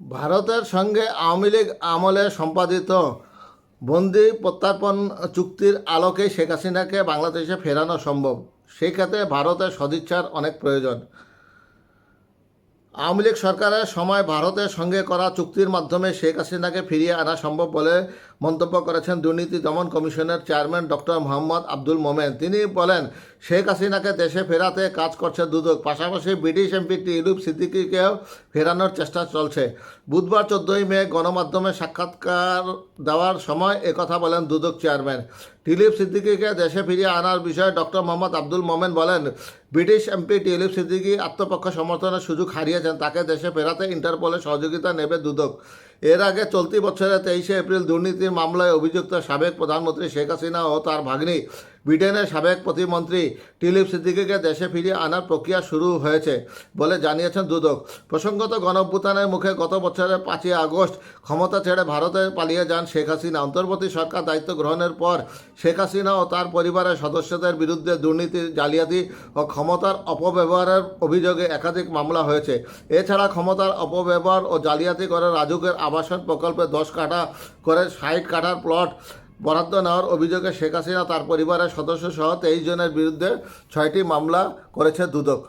ভারতের সঙ্গে আওয়ামী লীগ আমলে সম্পাদিত বন্দি প্রত্যার্পণ চুক্তির আলোকে শেখ হাসিনাকে বাংলাদেশে ফেরানো সম্ভব। সেই ক্ষেত্রে ভারতের সদিচ্ছার অনেক প্রয়োজন। আওয়ামী লীগ সরকারের সময় ভারতের সঙ্গে করা চুক্তির মাধ্যমে শেখ হাসিনাকে ফিরিয়ে আনা সম্ভব বলে মন্তব্য করেছেন দুর্নীতি দমন কমিশনের চেয়ারম্যান ডক্টর মোহাম্মদ আব্দুল মোমেন। তিনি বলেন শেখ হাসিনাকে দেশে ফেরাতে কাজ করছে দুদক। পাশাপাশি ব্রিটিশ এমপি টিউলিপ সিদ্দিকিকেও ফেরানোর চেষ্টা চলছে। বুধবার চোদ্দোই মে গণমাধ্যমে সাক্ষাৎকার দেওয়ার সময় একথা বলেন দুদক চেয়ারম্যান। টিলিপ সিদ্দিকিকে দেশে ফিরিয়ে আনার বিষয়ে ডক্টর মোহাম্মদ আব্দুল মোমেন বলেন, ব্রিটিশ এমপি টিলিপ সিদ্দিকি আত্মপক্ষ সমর্থনের সুযোগ হারিয়েছেন, তাকে দেশে ফেরাতে ইন্টারপোলের সহযোগিতা নেবে দুদক। এর আগে চলতি বছরের তেইশে এপ্রিল দুর্নীতির মামলায় অভিযুক্ত সাবেক প্রধানমন্ত্রী শেখ হাসিনা ও তার ভাগ্নি ব্রিটেনের সাবেক প্রতিমন্ত্রী টিলিপ সিদ্দিকিকে দেশে ফিরিয়ে আনার প্রক্রিয়া শুরু হয়েছে বলে জানিয়েছেন দুদক। প্রসঙ্গত গণঅভ্যুত্থানের মুখে গত বছরের পাঁচই আগস্ট ক্ষমতা ছেড়ে ভারতে পালিয়ে যান শেখ হাসিনা। অন্তর্বর্তী সরকার দায়িত্ব গ্রহণের পর শেখ হাসিনা ও তার পরিবারের সদস্যদের বিরুদ্ধে দুর্নীতি, জালিয়াতি ও ক্ষমতার অপব্যবহারের অভিযোগে একাধিক মামলা হয়েছে। এছাড়া ক্ষমতার অপব্যবহার ও জালিয়াতি করে রাজুকের আবাসন প্রকল্পে দশ কাঠা করে ষাট কাঠার প্লট বরাদ্দ নেওয়ার অভিযোগে শেখ হাসিনা তার পরিবারের সদস্য সহ তেইশ জনের বিরুদ্ধে ছয়টি মামলা করেছে দুদক।